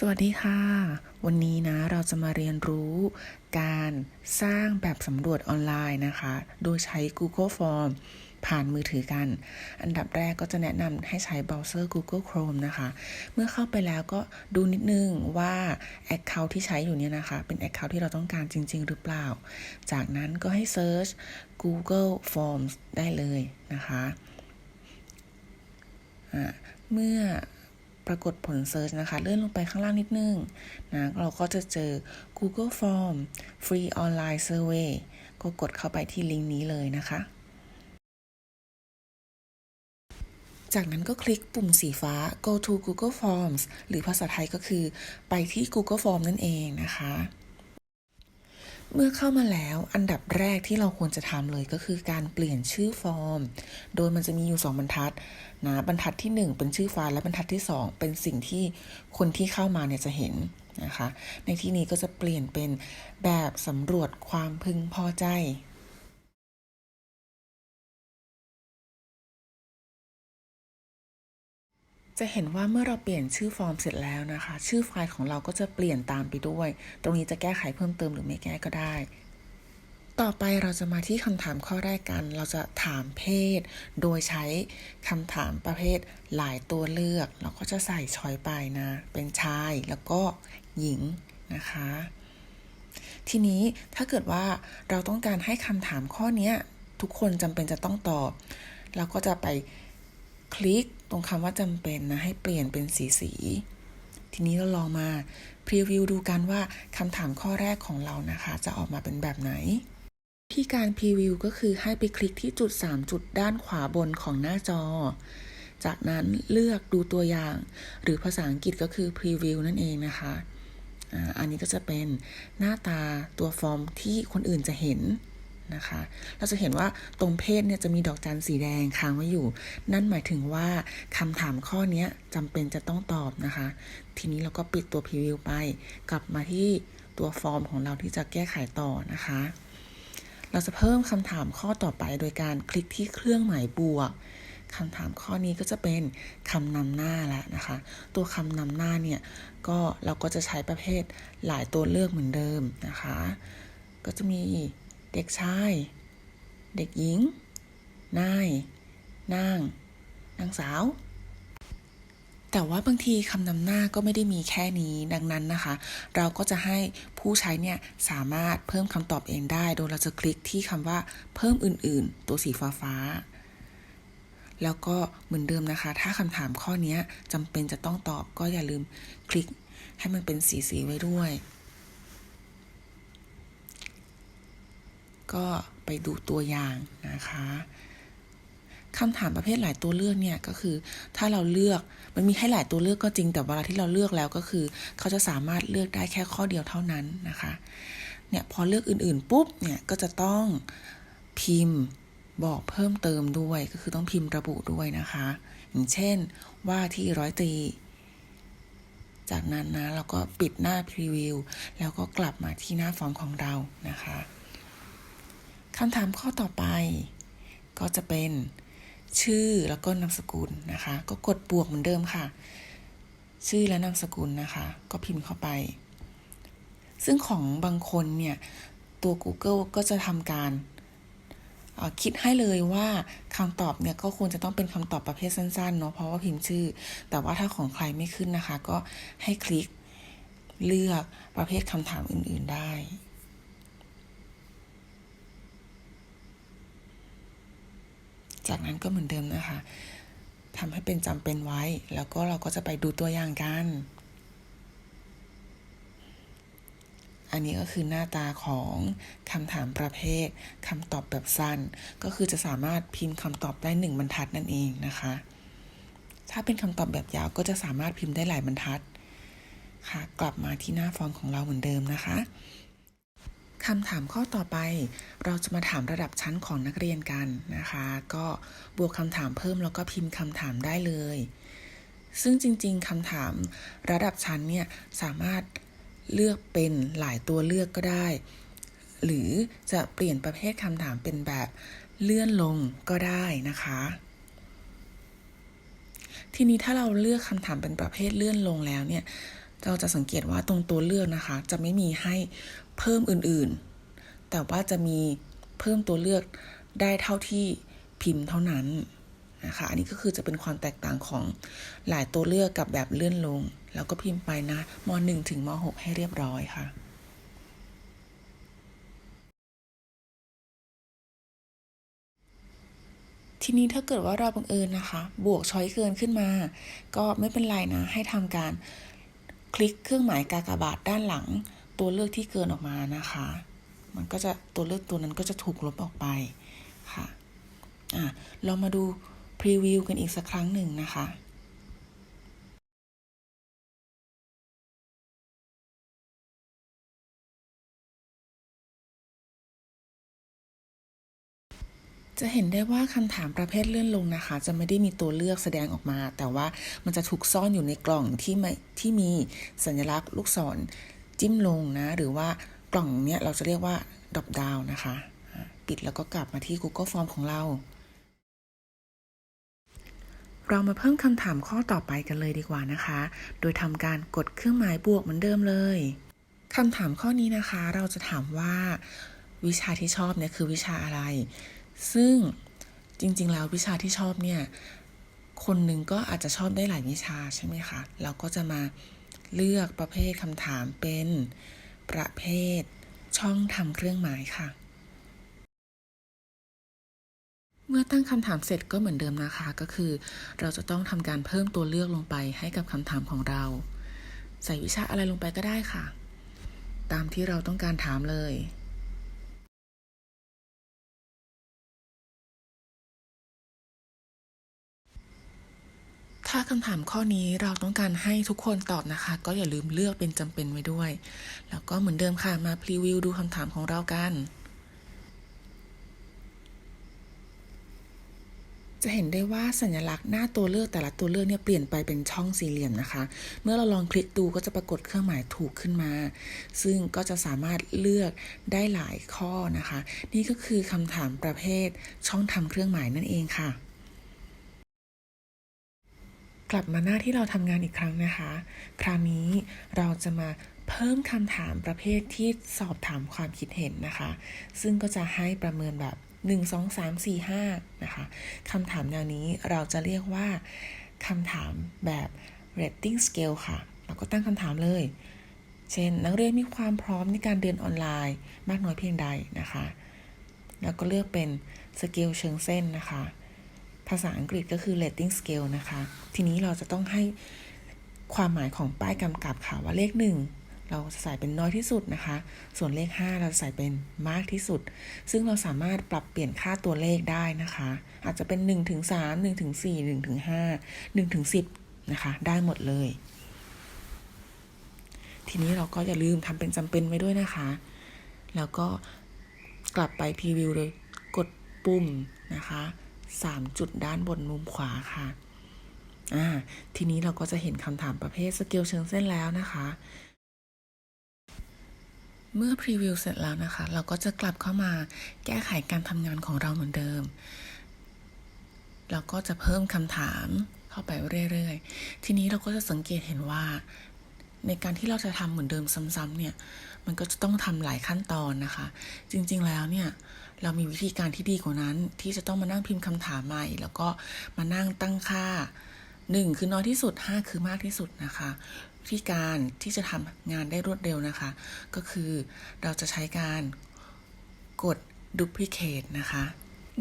สวัสดีค่ะ วันนี้นะเราจะมาเรียนรู้การสร้างแบบสำรวจออนไลน์นะคะ โดยใช้ Google Form ผ่านมือถือกัน อันดับแรกก็จะแนะนำให้ใช้เบราว์เซอร์ Google Chrome นะคะ เมื่อเข้าไปแล้วก็ดูนิดนึงว่า Account ที่ใช้อยู่เนี่ยนะคะ เป็น Account ที่เราต้องการจริง ๆ หรือเปล่า จากนั้นก็ให้ Search Google Forms ได้เลยนะคะ เมื่อ ปรากฏผลเซิร์ชนะคะ เลื่อนลงไปข้างล่างนิดนึงนะเราก็จะเจอ Google Form Free Online Survey ก็กดเข้าไปที่ลิงก์นี้เลยนะคะ จากนั้นก็คลิกปุ่มสีฟ้า go to Google Forms หรือภาษาไทยก็คือไปที่ Google Form นั่นเองนะคะ เมื่อเข้ามาแล้วอันดับแรกที่เราควรจะทำเลยก็คือการเปลี่ยนชื่อฟอร์ม โดยมันจะมีอยู่ 2 บรรทัดนะบรรทัดที่ 1 เป็นชื่อฟาร์และบรรทัดที่ 2 เป็นสิ่งที่คนที่เข้ามาเนี่ยจะเห็นนะคะ ในที่นี้ก็จะเปลี่ยนเป็นแบบสำรวจความพึงพอใจ จะเห็นว่าเมื่อเราเปลี่ยนชื่อฟอร์มเสร็จแล้วนะคะ ชื่อไฟล์ของเราก็จะเปลี่ยนตามไปด้วย ตรงนี้จะแก้ไขเพิ่มเติมหรือไม่แก้ก็ได้ ต่อไปเราจะมาที่คำถามข้อแรกกัน เราจะถามเพศ โดยใช้คำถามประเภทหลายตัวเลือก เราก็จะใส่ช้อยไปนะ เป็นชายแล้วก็หญิงนะคะ ทีนี้ถ้าเกิดว่าเราต้องการให้คำถามข้อนี้ทุกคนจำเป็นจะต้องตอบ เราก็จะไปคลิก ตรงคำว่าจำเป็นนะให้เปลี่ยนเป็นสีสี ทีนี้เราลองมาพรีวิวดูกันว่าคำถามข้อแรกของเรานะคะ จะออกมาเป็นแบบไหน ที่การพรีวิวก็คือให้ไปคลิกที่จุด 3 จุดด้านขวาบนของหน้าจอ จากนั้นเลือกดูตัวอย่าง หรือภาษาอังกฤษก็คือพรีวิวนั่นเองนะคะอันนี้ก็จะเป็นหน้าตาตัวฟอร์มที่คนอื่นจะเห็น นะคะ เราจะเห็นว่าตรงเพศเนี่ยจะมีดอกจันสีแดงค้างไว้อยู่ นั่นหมายถึงว่าคำถามข้อนี้จำเป็นจะต้องตอบนะคะ ทีนี้เราก็ปิดตัวพรีวิวไป กลับมาที่ตัวฟอร์มของเราที่จะแก้ไขต่อนะคะ เราจะเพิ่มคำถามข้อต่อไปโดยการคลิกที่เครื่องหมายบวกคำถามข้อนี้ก็จะเป็นคำนำหน้าแล้วนะคะ ตัวคำนำหน้าเนี่ยก็เราก็จะใช้ประเภทหลายตัวเลือกเหมือนเดิมนะคะ ก็จะมี เด็กชาย เด็กหญิง นาย นาง นางสาว แต่ว่าบางทีคำนำหน้าก็ไม่ได้มีแค่นี้ดังนั้นนะคะ เราก็จะให้ผู้ใช้เนี่ยสามารถเพิ่มคำตอบเองได้ โดยเราจะคลิกที่คำว่าเพิ่มอื่น ๆ ตัวสีฟ้าฟ้าแล้วก็เหมือนเดิมนะคะ ถ้าคำถามข้อนี้จำเป็นจะต้องตอบก็อย่าลืมคลิกให้มันเป็นสีสีไว้ด้วย ก็ไปดูตัวอย่างนะคะคำถามประเภทหลายตัวเลือกเนี่ยก็คือถ้าเราเลือกมันมีให้หลายตัวเลือกก็จริง แต่เวลาที่เราเลือกแล้วก็คือ เขาจะสามารถเลือกได้แค่ข้อเดียวเท่านั้นนะคะเนี่ยพอเลือกอื่นๆปุ๊บเนี่ยก็จะต้องพิมพ์บอกเพิ่มเติมด้วยก็คือต้องพิมพ์ระบุด้วยนะคะ อย่างเช่นว่าที่ร้อยตรีจากนั้นนะเราก็ปิดหน้าพรีวิวแล้วก็กลับมาที่หน้าฟอร์มของเรานะคะ คำถามข้อต่อไป ก็จะเป็นชื่อแล้วก็นามสกุลนะคะ ก็กดบวกเหมือนเดิมค่ะ ชื่อและนามสกุลนะคะ ก็พิมพ์เข้าไป ซึ่งของบางคนเนี่ย ตัว Google ก็จะทำการคิดให้เลยว่าคำตอบเนี่ยก็ควรจะต้องเป็นคำตอบประเภทสั้นๆเนาะเพราะว่าพิมพ์ชื่อ แต่ว่าถ้าของใครไม่ขึ้นนะคะ ก็ให้คลิกเลือกประเภทคำถามอื่นๆได้ จากนั้นก็เหมือนเดิมนะคะทำให้เป็นจำเป็นไว้ แล้วก็เราก็จะไปดูตัวอย่างกัน อันนี้ก็คือหน้าตาของคำถามประเภทคำตอบแบบสั้น ก็คือจะสามารถพิมพ์คำตอบได้หนึ่งบรรทัดนั่นเองนะคะ ถ้าเป็นคำตอบแบบยาวก็จะสามารถพิมพ์ได้หลายบรรทัดค่ะ กลับมาที่หน้าฟอร์มของเราเหมือนเดิมนะคะ คำถามข้อต่อไปเราจะมาถามระดับชั้นของนักเรียนกันนะคะ ก็บวกคำถามเพิ่มแล้วก็พิมพ์คำถามได้เลย ซึ่งจริงๆคำถามระดับชั้นเนี่ยสามารถเลือกเป็นหลายตัวเลือกก็ได้ หรือจะเปลี่ยนประเภทคำถามเป็นแบบเลื่อนลงก็ได้นะคะ ทีนี้ถ้าเราเลือกคำถามเป็นประเภทเลื่อนลงแล้วเนี่ยเราจะสังเกตว่าตรงตัวเลือกนะคะ จะไม่มีให้ เพิ่มอื่นๆ แต่ว่าจะมีเพิ่มตัวเลือกได้เท่าที่พิมพ์เท่านั้นนะคะ อันนี้ก็คือจะเป็นความแตกต่างของหลายตัวเลือกกับแบบเลื่อนลง แล้วก็พิมพ์ไปนะม .1 ถึงม .6 ให้เรียบร้อยค่ะทีนี้ถ้าเกิดว่าเราบังเอิญนะคะ บวกช้อยเกินขึ้นมา ก็ไม่เป็นไรนะ ให้ทำการคลิกเครื่องหมายกากบาทด้านหลัง ตัวเลือกที่เกินออกมานะคะ มันก็จะตัวเลือกตัวนั้นก็จะถูกลบออกไปค่ะอะเรามาดูพรีวิวกันอีกสักครั้งหนึ่งนะคะจะเห็นได้ว่าคำถามประเภทเลื่อนลงนะคะ จะไม่ได้มีตัวเลือกแสดงออกมา แต่ว่ามันจะถูกซ่อนอยู่ในกล่องที่ไม่ที่มีสัญลักษณ์ลูกศร จิ้มลงนะ หรือว่ากล่องเนี้ยเราจะเรียกว่า drop down นะคะอะปิดแล้วก็กลับมาที่ Google Form ของเรา เรามาเพิ่มคำถามข้อต่อไปกันเลยดีกว่านะคะ โดยทำการกดเครื่องหมายบวกเหมือนเดิมเลยคำถามข้อนี้นะคะ เราจะถามว่าวิชาที่ชอบเนี่ยคือวิชาอะไร ซึ่งจริง ๆ แล้ววิชาที่ชอบเนี่ย คนหนึ่งก็อาจจะชอบได้หลายวิชาใช่ไหมคะ เราก็จะมา เลือกประเภทคำถามเป็น ประเภท ช่องทำเครื่องหมายค่ะ เมื่อตั้งคำถามเสร็จก็เหมือนเดิมนะคะ ก็คือ เราจะต้องทำการเพิ่มตัวเลือกลงไปให้กับคำถามของเรา ใส่วิชาอะไรลงไปก็ได้ค่ะ ตามที่เราต้องการถามเลย ถ้าคำถามข้อนี้เราต้องการให้ทุกคนตอบนะคะ ก็อย่าลืมเลือกเป็นจำเป็นไว้ด้วย แล้วก็เหมือนเดิมค่ะมาพรีวิวดูคำถามของเรากันจะเห็นได้ว่าสัญลักษณ์หน้าตัวเลือกแต่ละตัวเลือกเนี่ยเปลี่ยนไปเป็นช่องสี่เหลี่ยมนะคะ เมื่อเราลองคลิกดูก็จะปรากฏเครื่องหมายถูกขึ้นมา ซึ่งก็จะสามารถเลือกได้หลายข้อนะคะ นี่ก็คือคำถามประเภทช่องทำเครื่องหมายนั่นเองค่ะ กลับมาหน้าที่เราทำงานอีกครั้งนะคะ คราวนี้เราจะมาเพิ่มคำถามประเภทที่สอบถามความคิดเห็นนะคะ ซึ่งก็จะให้ประเมินแบบ 1 2 3 4 5 นะคะคำถามแนวนี้เราจะเรียกว่าคำถามแบบ rating scale ค่ะ เราก็ตั้งคำถามเลย เช่น นักเรียนมีความพร้อมในการเรียนออนไลน์มากน้อยเพียงใดนะคะ แล้วก็เลือกเป็นสเกลเชิงเส้นนะคะ ภาษาอังกฤษก็คือ rating scale นะคะ ทีนี้เราจะต้องให้ความหมายของป้ายกำกับค่ะว่าเลข 1 เราจะใส่เป็นน้อยที่สุดนะคะ ส่วนเลข 5 เราใส่เป็นมากที่สุด ซึ่งเราสามารถปรับเปลี่ยนค่าตัวเลขได้นะคะ อาจจะเป็น1ถึง3 1ถึง4 1ถึง5 1ถึง10 นะคะ ได้หมดเลย ทีนี้เราก็อย่าลืมทำเป็นจำเป็นไว้ด้วยนะคะ แล้วก็กลับไปพรีวิวเลยกดปุ่มนะคะ 3 จุดด้านบนมุมขวาค่ะอ่าทีนี้เราก็จะเห็นคำถามประเภทสเกลเชิงเส้นแล้วนะคะ เมื่อพรีวิวเสร็จแล้วนะคะ เราก็จะกลับเข้ามาแก้ไขการทำงานของเราเหมือนเดิม เราก็จะเพิ่มคำถามเข้าไปเรื่อยๆ ทีนี้เราก็จะสังเกตเห็นว่าในการที่เราจะทำเหมือนเดิมซ้ำๆเนี่ย มันก็จะต้องทำหลายขั้นตอนนะคะ จริงๆแล้วเนี่ย เรามีวิธีการที่ดีกว่านั้น ที่จะต้องมานั่งพิมพ์คำถามใหม่ แล้วก็มานั่งตั้งค่า 1 คือน้อยที่สุด 5 คือมากที่สุดนะคะวิธีการที่จะทำงานได้รวดเร็วนะคะ ก็คือเราจะใช้การกด duplicate นะคะ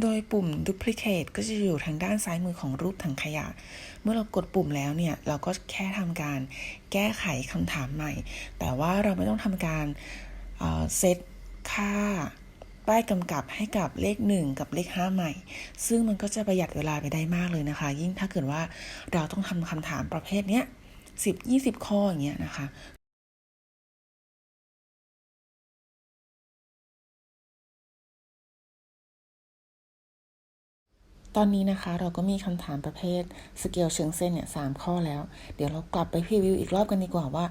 โดยปุ่ม duplicate ก็จะอยู่ทางด้านซ้ายมือของรูปถังขยะ เมื่อเรากดปุ่มแล้วเนี่ย เราก็แค่ทำการแก้ไขคำถามใหม่ แต่ว่าเราไม่ต้องทำการเซตค่า ป้ายกำกับให้กับเลข 1 กับเลข 5 ใหม่ ซึ่งมันก็จะประหยัดเวลาไปได้มากเลยนะคะ ยิ่งถ้าเกิดว่าเราต้องทำคำถามประเภทเนี้ย10 20ข้ออย่างเงี้ยนะคะตอนนี้นะคะเราก็มีคำถามประเภทสเกลเชิงเส้นเนี่ยสามข้อแล้ว เดี๋ยวเรากลับไปพรีวิวอีกรอบกันดีกว่าว่า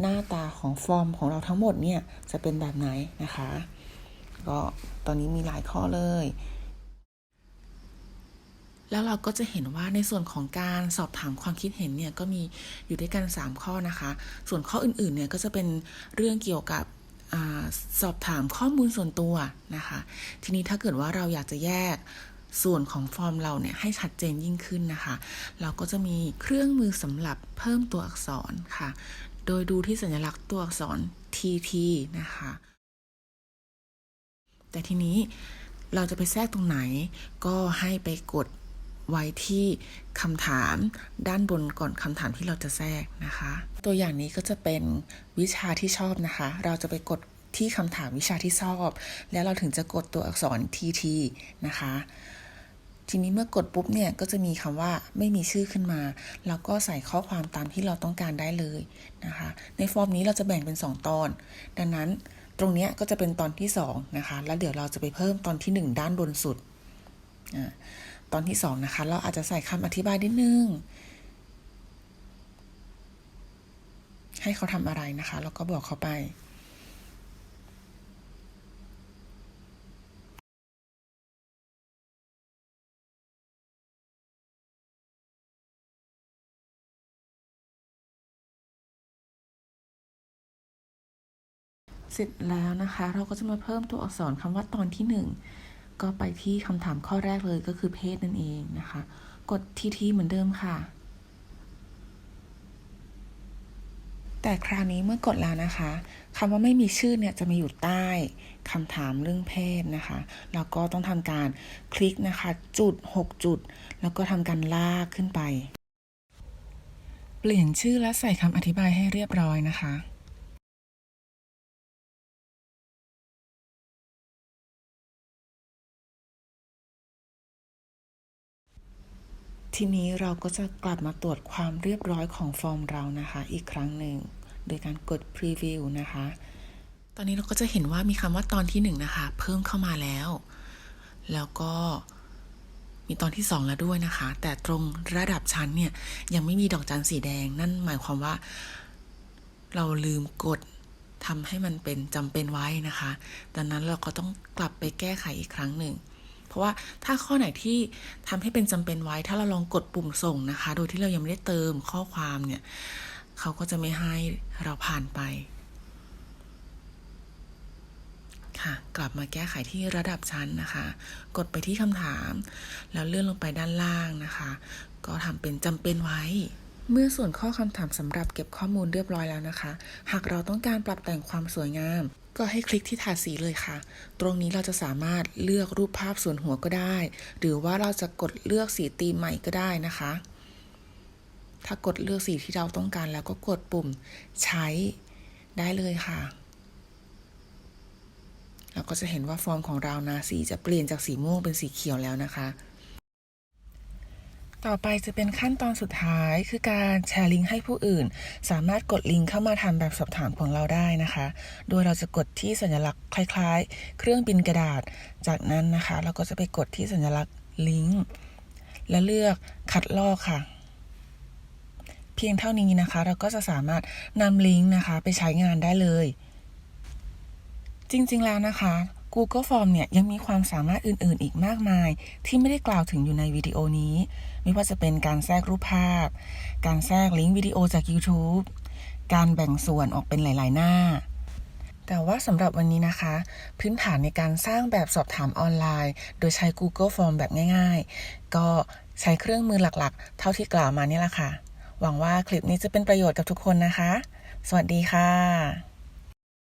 หน้าตาของฟอร์มของเราทั้งหมดเนี่ยจะเป็นแบบไหนนะคะ ก็ตอนนี้มีหลายข้อเลย แล้วเราก็จะเห็นว่าในส่วนของการสอบถามความคิดเห็นเนี่ยก็มีอยู่ด้วยกัน 3 ข้อนะคะ ส่วนข้ออื่นๆเนี่ยก็จะเป็นเรื่องเกี่ยวกับอสอบถามข้อมูลส่วนตัวนะคะ ทีนี้ถ้าเกิดว่าเราอยากจะแยกส่วนของฟอร์มเราเนี่ยให้ชัดเจนยิ่งขึ้นนะคะ เราก็จะมีเครื่องมือสำหรับเพิ่มตัวอักษรค่ะ โดยดูที่สัญลักษณ์ตัวอักษร TT นะคะ แต่ทีนี้เราจะไปแทรกตรงไหน ก็ให้ไปกดไว้ที่คำถามด้านบนก่อนคำถามที่เราจะแทรกนะคะ ตัวอย่างนี้ก็จะเป็นวิชาที่ชอบนะคะ เราจะไปกดที่คำถามวิชาที่ชอบ แล้วเราถึงจะกดตัวอักษร TT นะคะ ทีนี้เมื่อกดปุ๊บเนี่ยก็จะมีคำว่าไม่มีชื่อขึ้นมา แล้วก็ใส่ข้อความตามที่เราต้องการได้เลยนะคะ ในฟอร์มนี้เราจะแบ่งเป็น 2 ตอน ดังนั้น ตรงนี้ก็จะเป็นตอนที่2นะคะ แล้วเดี๋ยวเราจะไปเพิ่มตอนที่ 1 ด้านบนสุดอตอนที่2นะคะ เราอาจจะใส่คำอธิบายนิดนึง ให้เขาทำอะไรนะคะ แล้วก็บอกเขาไป สร็จแล้วนะคะ เราก็จะมาเพิ่มตัวอักษรคำว่าตอนที่หนึ่งก็ไปที่คำถามข้อแรกเลยก็คือเพศนั่นเองนะคะ กดทีทีเหมือนเดิมค่ะ แต่คราวนี้เมื่อกดแล้วนะคะคำว่าไม่มีชื่อเนี่ยจะมาอยู่ใต้คำถามเรื่องเพศนะคะแล้วก็ต้องทำการคลิกนะคะ จุด 6 จุด แล้วก็ทำการลากขึ้นไป เปลี่ยนชื่อและใส่คำอธิบายให้เรียบร้อยนะคะ ทีนี้เราก็จะกลับมาตรวจความเรียบร้อยของฟอร์มเรานะคะ อีกครั้งหนึ่ง โดยการกด preview นะคะ ตอนนี้เราก็จะเห็นว่ามีคำว่าตอนที่หนึ่งนะคะ เพิ่มเข้ามาแล้ว แล้วก็มีตอนที่สองแล้วด้วยนะคะ แต่ตรงระดับชั้นเนี่ย ยังไม่มีดอกจันสีแดง นั่นหมายความว่า เราลืมกดทำให้มันเป็นจำเป็นไว้นะคะ ดังนั้นเราก็ต้องกลับไปแก้ไขอีกครั้งหนึ่ง เพราะว่าถ้าข้อไหนที่ทำให้เป็นจำเป็นไว้ ถ้าเราลองกดปุ่มส่งนะคะ โดยที่เรายังไม่ได้เติมข้อความเนี่ยเขาก็จะไม่ให้เราผ่านไป ค่ะ กลับมาแก้ไขที่ระดับชั้นนะคะ กดไปที่คำถาม แล้วเลื่อนลงไปด้านล่างนะคะ ก็ทำเป็นจำเป็นไว้เมื่อส่วนข้อคำถามสำหรับเก็บข้อมูลเรียบร้อยแล้วนะคะ หากเราต้องการปรับแต่งความสวยงาม ก็ให้คลิกที่ถาดสีเลยค่ะ ตรงนี้เราจะสามารถเลือกรูปภาพส่วนหัวก็ได้ หรือว่าเราจะกดเลือกสีธีมใหม่ก็ได้นะคะ ถ้ากดเลือกสีที่เราต้องการแล้วก็กดปุ่มใช้ได้เลยค่ะเราก็จะเห็นว่าฟอร์มของเรานะสีจะเปลี่ยนจากสีม่วงเป็นสีเขียวแล้วนะคะ ต่อไปจะเป็นขั้นตอนสุดท้ายคือการแชร์ลิงก์ให้ผู้อื่น สามารถกดลิงก์เข้ามาทำแบบสอบถามของเราได้นะคะ โดยเราจะกดที่สัญลักษณ์คล้ายๆ เครื่องบินกระดาษ จากนั้นนะคะ เราก็จะไปกดที่สัญลักษณ์ลิงก์และเลือกคัดลอกค่ะ เพียงเท่านี้นะคะ เราก็จะสามารถนำลิงก์นะคะ ไปใช้งานได้เลย จริงๆแล้วนะคะ Google Form เนี่ยยังมีความสามารถอื่น ๆ อีกมากมาย ที่ไม่ได้กล่าวถึงอยู่ในวิดีโอนี้ ไม่ว่าจะเป็นการแทรกรูปภาพ การแทรกลิงก์วิดีโอจาก YouTube การแบ่งส่วนออกเป็นหลาย ๆ หน้า แต่ว่าสำหรับวันนี้นะคะ พื้นฐานในการสร้างแบบสอบถามออนไลน์ โดยใช้ Google Form แบบง่าย ๆ ก็ใช้เครื่องมือหลักๆ เท่าที่กล่าวมานี่แหละค่ะ หวังว่าคลิปนี้จะเป็นประโยชน์กับทุกคนนะคะ สวัสดีค่ะ